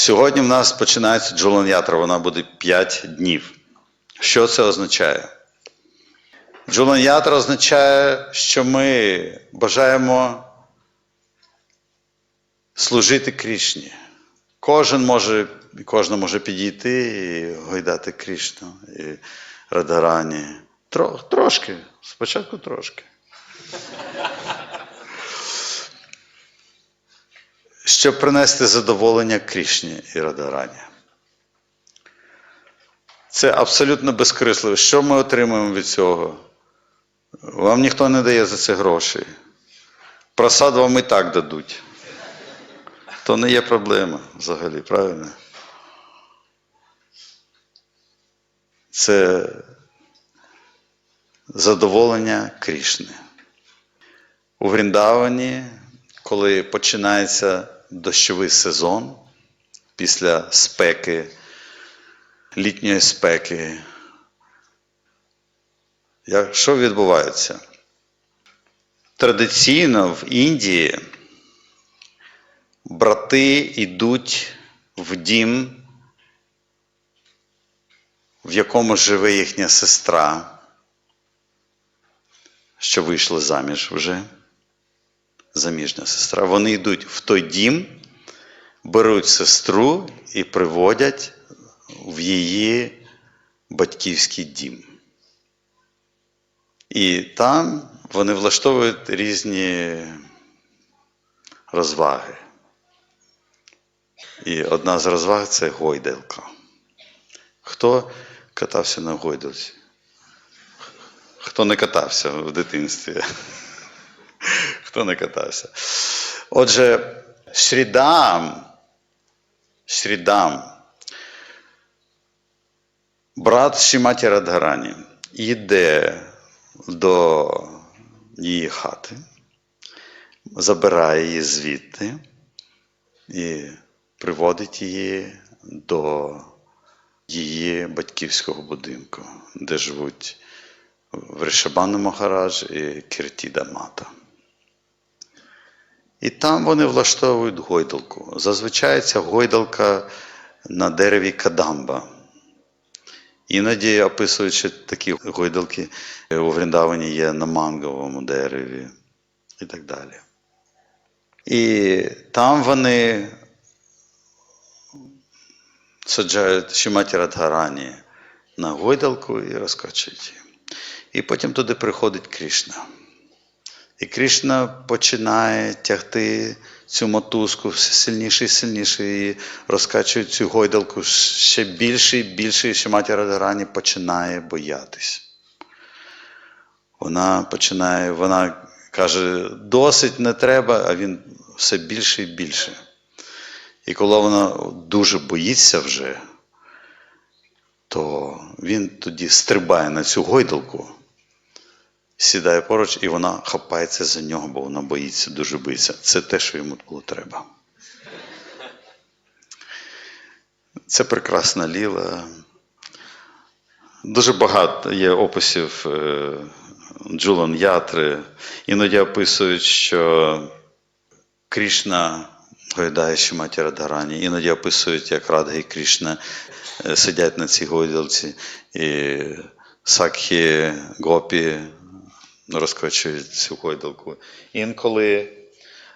Сьогодні в нас починається Джулан-ятра, вона буде 5 днів. Що це означає? Джулан-ятра означає, що ми бажаємо служити Крішні. Кожен може, кожна може підійти і гойдати Крішну і Радарані. Тро, трошки, спочатку трошки. Щоб принести задоволення Крішні і Радарані. Це абсолютно безкрисливо. Що ми отримуємо від цього? Вам ніхто не дає за це грошей. Просад вам і так дадуть. То не є проблема взагалі, правильно? Це задоволення Крішни. У Вріндавані, коли починається дощовий сезон після спеки, літньої спеки, як- що відбувається? Традиційно в Індії брати йдуть в дім, в якому живе їхня сестра, що вийшла заміж вже, заміжня сестра. Вони йдуть в той дім, беруть сестру і приводять в її батьківський дім. І там вони влаштовують різні розваги. І одна з розваг це гойдалка. Хто катався на гойдалці? Хто не катався в дитинстві? Хто не катався? Отже, Шрідам, Шрідам, брат Шіматі Радгарані, йде до її хати, забирає її звідти і приводить її до її батьківського будинку, де живуть Вришабану Махарадж і Кіртіда Мата. І там вони влаштовують гойдалку. Зазвичай ця гойдалка на дереві кадамба. Іноді, описуючи такі гойдалки, у Вріндавані є на манговому дереві і так далі. І там вони саджають Шиматі Радгарані на гойдалку і розкачують її. І потім туди приходить Кришна. І Кришна починає тягти цю мотузку все сильніше і сильніше і розкачує цю гойдалку ще більше і більше, і Шиматі Радгарані починає боятись. Вона починає, вона каже, досить не треба, а він все більше і більше. І коли вона дуже боїться вже, то він тоді стрибає на цю гойдалку, сідає поруч, і вона хапається за нього, бо вона боїться, дуже боїться. Це те, що йому було треба. Це прекрасна ліла. Дуже багато є описів е, Джулан Ятри. Іноді описують, що Крішна гойдає Шиматі Радгарані. Іноді описують, як Радга і Крішна е, сидять на цій гойдалці, і Сакхі Гопі розкочують цю гойдалку. Інколи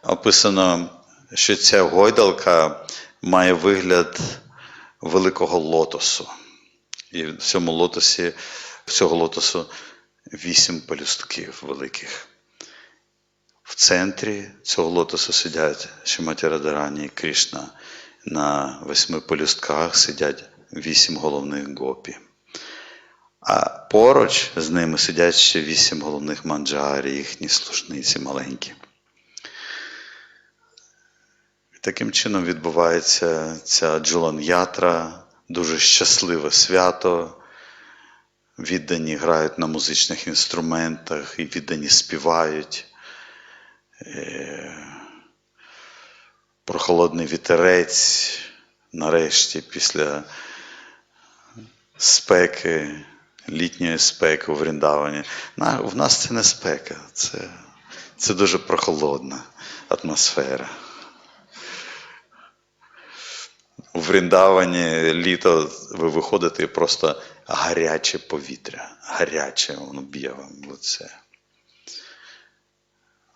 описано, що ця гойдалка має вигляд великого лотосу. І в цьому лотосі, в цього лотосу вісім пелюстків великих. В центрі цього лотосу сидять Шиматі Радарані і Кришна. На восьми пелюстках сидять вісім головних гопі. А поруч з ними сидять ще вісім головних манджарі, їхні служниці маленькі. Таким чином відбувається ця Джулан-ятра, дуже щасливе свято. Віддані грають на музичних інструментах і віддані співають. Е, Прохолодний вітерець, нарешті, після спеки, літньої спеки у Вріндавані. В нас це не спека, це, це дуже прохолодна атмосфера. У Вріндавані літо ви виходите і просто гаряче повітря. Гаряче, воно б'є вам в лице.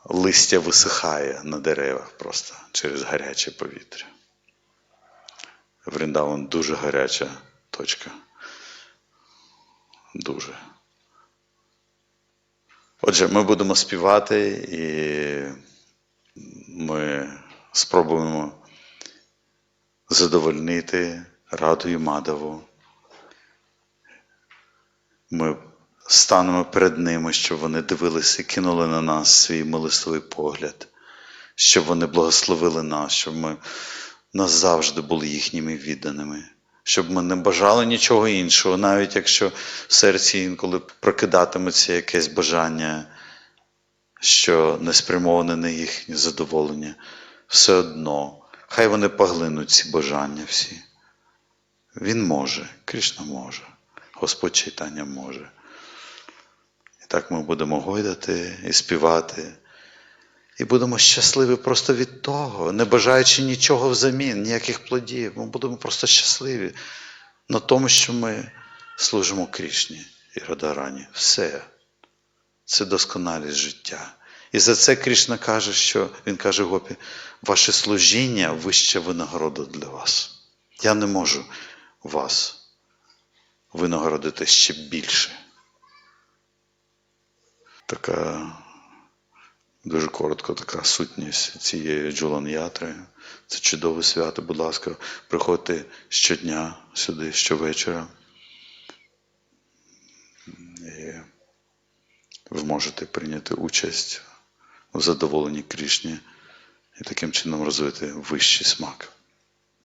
Листя висихає на деревах просто через гаряче повітря. Вріндаван дуже гаряча точка. Дуже. Отже, ми будемо співати і ми спробуємо задовольнити Раду і Мадаву. Ми станемо перед ними, щоб вони дивилися і кинули на нас свій милостивий погляд, щоб вони благословили нас, щоб ми назавжди були їхніми відданими, щоб ми не бажали нічого іншого, навіть якщо в серці інколи прокидатиметься якесь бажання, що не спрямоване на їхнє задоволення, все одно, хай вони поглинуть ці бажання всі. Він може, Кришна може, Господь читання може. І так ми будемо гойдати і співати. І будемо щасливі просто від того, не бажаючи нічого взамін, ніяких плодів. Ми будемо просто щасливі на тому, що ми служимо Крішні і Радарані. Все. Це досконалість життя. І за це Крішна каже, що він каже Гопі, ваше служіння вища винагорода для вас. Я не можу вас винагородити ще більше. Така дуже коротко така сутність цієї Джулан Ятри. Це чудове свято, будь ласка, приходьте щодня сюди, щовечора. І ви можете прийняти участь у задоволенні Крішні і таким чином розвити вищий смак.